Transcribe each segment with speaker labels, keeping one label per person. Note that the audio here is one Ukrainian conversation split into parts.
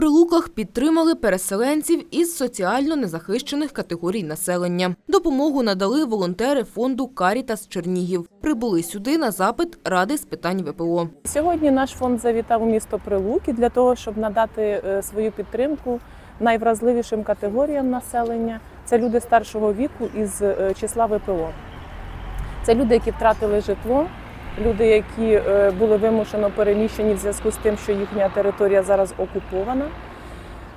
Speaker 1: Прилуках підтримали переселенців із соціально незахищених категорій населення. Допомогу надали волонтери фонду «Карітас Чернігів». Прибули сюди на запит Ради з питань ВПО.
Speaker 2: Сьогодні наш фонд завітав у місто Прилуки для того, щоб надати е, свою підтримку найвразливішим категоріям населення. Це люди старшого віку із е, числа ВПО. Це люди, які втратили житло, люди, які е, були вимушено переміщені в зв'язку з тим, що їхня територія зараз окупована.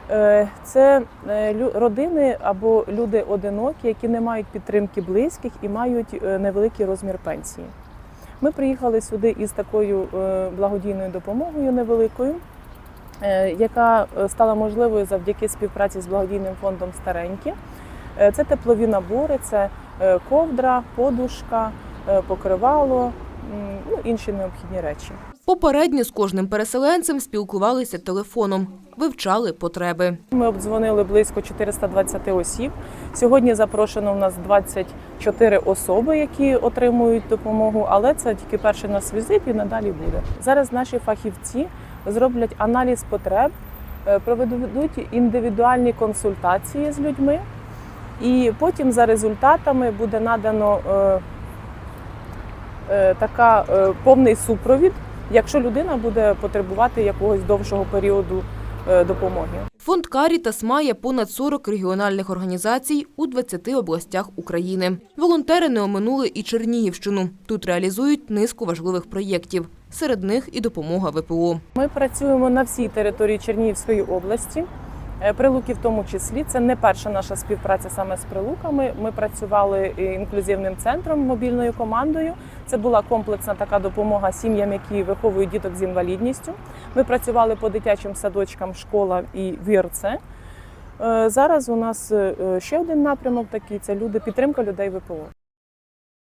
Speaker 2: Е, Це е, родини або люди одинокі, які не мають підтримки близьких і мають невеликий розмір пенсії. Ми приїхали сюди із такою благодійною допомогою невеликою, яка стала можливою завдяки співпраці з благодійним фондом Старенькі. Це теплові набори, це ковдра, подушка, покривало, ну, інші необхідні речі.
Speaker 1: Попередньо з кожним переселенцем спілкувалися телефоном, вивчали потреби.
Speaker 2: Ми обдзвонили близько 420 осіб. Сьогодні запрошено в нас 24 особи, які отримують допомогу, але це тільки перший наш візит і надалі буде. Зараз наші фахівці зроблять аналіз потреб, е, проведуть індивідуальні консультації з людьми, і потім за результатами буде надано е, така е, повний супровід, якщо людина буде потребувати якогось довшого періоду е, допомоги.
Speaker 1: Фонд «Карітас» має понад 40 регіональних організацій у 20 областях України. Волонтери не оминули і Чернігівщину. Тут реалізують низку важливих проєктів. Серед них і допомога ВПО.
Speaker 2: Ми працюємо на всій території Чернігівської області. Е, Прилуки в тому числі. Це не перша наша співпраця саме з прилуками. Ми працювали інклюзивним центром, мобільною командою. Це була комплексна така допомога сім'ям, які виховують діток з інвалідністю. Ми працювали по дитячим садочкам, школам і ВІРЦ. Е, Зараз у нас е, ще один напрямок такий це люди, підтримка людей ВПО.